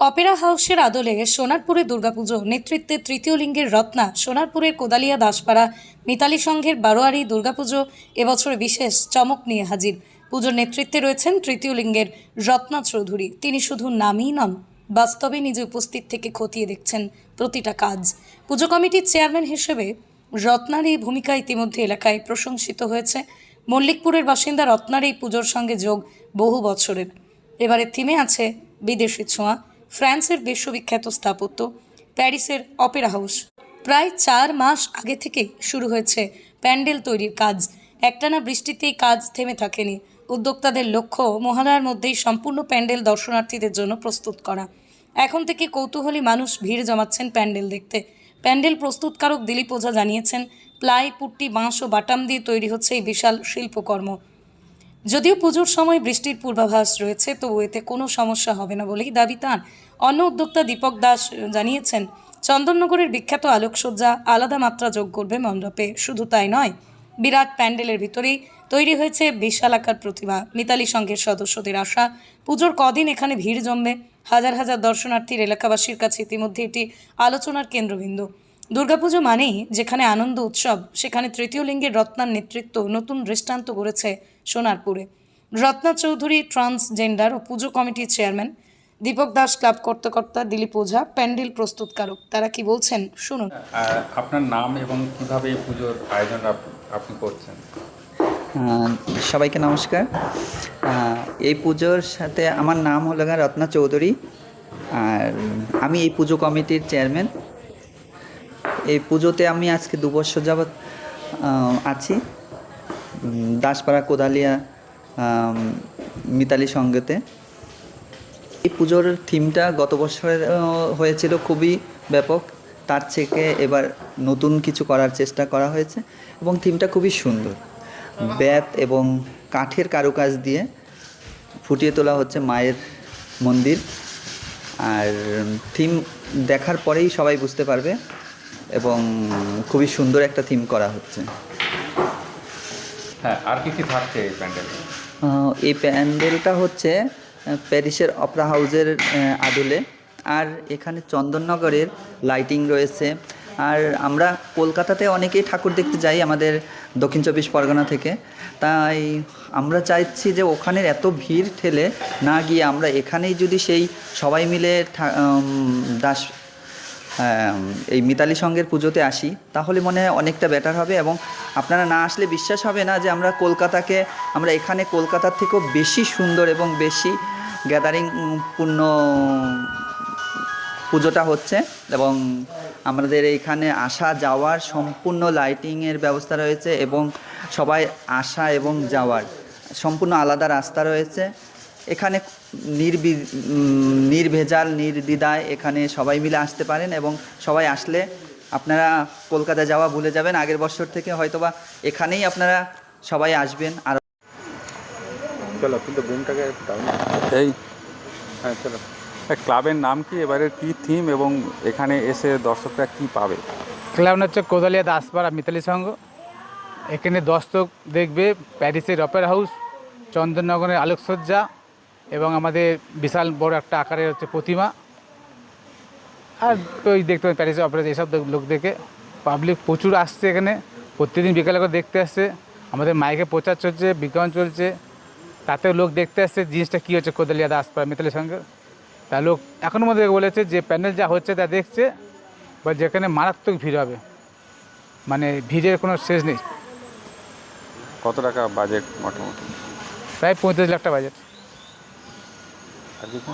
Opera হাউসের আদলে সোনারপুরে দুর্গাপুজো, নেতৃত্বে তৃতীয় লিঙ্গের রত্না, সোনারপুরের কোদালিয়া দাসপাড়া, মিতালি সংঘের বারোয়ারি দুর্গাপুজো, এবছরে বিশেষ চমক নিয়ে হাজির। পুজোর নেতৃত্বে রয়েছেন তৃতীয় লিঙ্গের রত্না চৌধুরী। তিনি শুধু নামই নন, বাস্তবে নিজে উপস্থিত থেকে খতিয়ে দেখছেন প্রতিটা কাজ। পুজো কমিটির চেয়ারম্যান হিসেবে রত্নার এই ভূমিকা ইতিমধ্যে এলাকায় প্রশংসিত হয়েছে। মল্লিকপুরের বাসিন্দা রত্নার এই পুজোর সঙ্গে যোগ বহু বছরের। এবারে থিমে আছে বিদেশি ছোঁয়া। ফ্রান্সের বিশ্ববিখ্যাত স্থাপত্য, প্যারিসের অপেরা হাউস। প্রায় চার মাস আগে থেকে শুরু হয়েছে প্যান্ডেল তৈরির কাজ। একটানা বৃষ্টিতেই কাজ থেমে থাকেনি। উদ্যোক্তাদের লক্ষ্য মহালয়ার মধ্যেই সম্পূর্ণ প্যান্ডেল দর্শনার্থীদের জন্য প্রস্তুত করা। এখন থেকে কৌতূহলী মানুষ ভিড় জমাচ্ছেন প্যান্ডেল দেখতে। প্যান্ডেল প্রস্তুতকারক দিলীপ ওঝা জানিয়েছেন, প্লাই, পুট্টি, বাঁশ ও বাটাম দিয়ে তৈরি হচ্ছে এই বিশাল শিল্পকর্ম। যদিও পুজোর সময় বৃষ্টির পূর্বাভাস রয়েছে, তবু এতে কোনো সমস্যা হবে না বলেই দাবি তাঁর। অন্য উদ্যোক্তা দীপক দাস জানিয়েছেন, চন্দননগরের বিখ্যাত আলোকসজ্জা আলাদা মাত্রা যোগ করবে মণ্ডপে। শুধু তাই নয়, বিরাট প্যান্ডেলের ভিতরেই তৈরি হয়েছে বিশালাকার প্রতিমা। মিতালি সংঘের সদস্যদের আশা, পুজোর কদিন এখানে ভিড় জমবে। হাজার হাজার দর্শনার্থীর এলাকাবাসীর কাছে ইতিমধ্যে এটি আলোচনার কেন্দ্রবিন্দু। দুর্গাপুজো মানেই যেখানে আনন্দ উৎসব সেখানে তৃতীয় লিঙ্গের রত্নার নেতৃত্ব নতুন দৃষ্টান্ত করেছে সোনারপুরে। রত্না চৌধুরী ট্রান্সজেন্ডার ও পুজো কমিটির চেয়ারম্যান দীপক দাস ক্লাব কর্তাকর্তা দিলীপ ওঝা প্যান্ডেল প্রস্তুতকারক। তারা কি বলছেন শুনুন। আপনার নাম এবং কীভাবে এই পুজোর আয়োজন আপনি করছেন? সবাইকে নমস্কার। এই পুজোর সাথে আমার নাম হলো রত্না চৌধুরী। আর আমি এই পুজো কমিটির চেয়ারম্যান। এই পুজোতে আমি আজকে দু বছর যাবৎ আছি। দাসপাড়া কোদালিয়া মিতালি সঙ্গেতে। এই পুজোর থিমটা গত বছরের হয়েছিল খুবই ব্যাপক। তার থেকে এবার নতুন কিছু করার চেষ্টা করা হয়েছে এবং থিমটা খুবই সুন্দর। ব্যাত এবং কাঠের কারুকাজ দিয়ে ফুটিয়ে তোলা হচ্ছে মায়ের মন্দির। আর থিম দেখার পরেই সবাই বুঝতে পারবে এবং খুবই সুন্দর একটা থিম করা হচ্ছে। হ্যাঁ আর কি কি থাকছে এই প্যান্ডেলে? এই প্যান্ডেলটা হচ্ছে প্যারিসের অপরা হাউজের আদলে। আর এখানে চন্দননগরের লাইটিং রয়েছে। আর আমরা কলকাতাতে অনেকেই ঠাকুর দেখতে যাই আমাদের দক্ষিণ চব্বিশ পরগনা থেকে। তাই আমরা চাইছি যে ওখানের এত ভিড় ঠেলে না গিয়ে আমরা এখানেই যদি সেই সবাই মিলে দাস এই মিতালি সঙ্গের পুজোতে আসি, তাহলে মনে হয় অনেকটা বেটার হবে এবং আপনারা না আসলে বিশ্বাস হবে না যে আমরা কলকাতাকে, আমরা এখানে কলকাতার থেকেও বেশি সুন্দর এবং বেশি গ্যাদারিং পূর্ণ পুজোটা হচ্ছে এবং আমাদের এইখানে আসা যাওয়ার সম্পূর্ণ লাইটিংয়ের ব্যবস্থা রয়েছে এবং সবাই আসা এবং যাওয়ার সম্পূর্ণ আলাদা রাস্তা রয়েছে। এখানে নির্বি নির্ভেজাল নির্দ্বিধায় এখানে সবাই মিলে আসতে পারেন এবং সবাই আসলে আপনারা কলকাতা যাওয়া ভুলে যাবেন। আগের বছর থেকে হয়তোবা এখানেই আপনারা সবাই আসবেন। আর চলো কিন্তু বুমটাকে এই। হ্যাঁ চলো। ক্লাবের নাম কি? এবারে কি থিম এবং এখানে এসে দর্শকরা কি পাবে? ক্লাব হচ্ছে কোদালিয়া দাসপাড়া মিতালি সংঘ। এখানে দর্শক দেখবে প্যারিসের অপেরা হাউস চন্দননগরের আলোকসজ্জা এবং আমাদের বিশাল বড় একটা আকারের হচ্ছে প্রতিমা। আর তো ওই দেখতে পাবেন প্যারিসের অপেরা এইসব লোক দেখে পাবলিক প্রচুর আসছে এখানে। প্রতিদিন বিকালে করে দেখতে আসছে। আমাদের মাইকে প্রচার চলছে বিজ্ঞাপন চলছে। তাতেও লোক দেখতে আসছে জিনিসটা কী হচ্ছে কোদালিয়া দাসপাড়া মিতালি সঙ্গে। তা লোক এখনও মধ্যে বলেছে যে প্যান্ডেল যা হচ্ছে তা দেখছে বা যেখানে মারাত্মক ভিড় হবে। মানে ভিড়ের কোনো শেষ নেই। কত টাকা বাজেট মোটামুটি? প্রায় পঁয়ত্রিশ লাখ টাকা বাজেট আর কিছু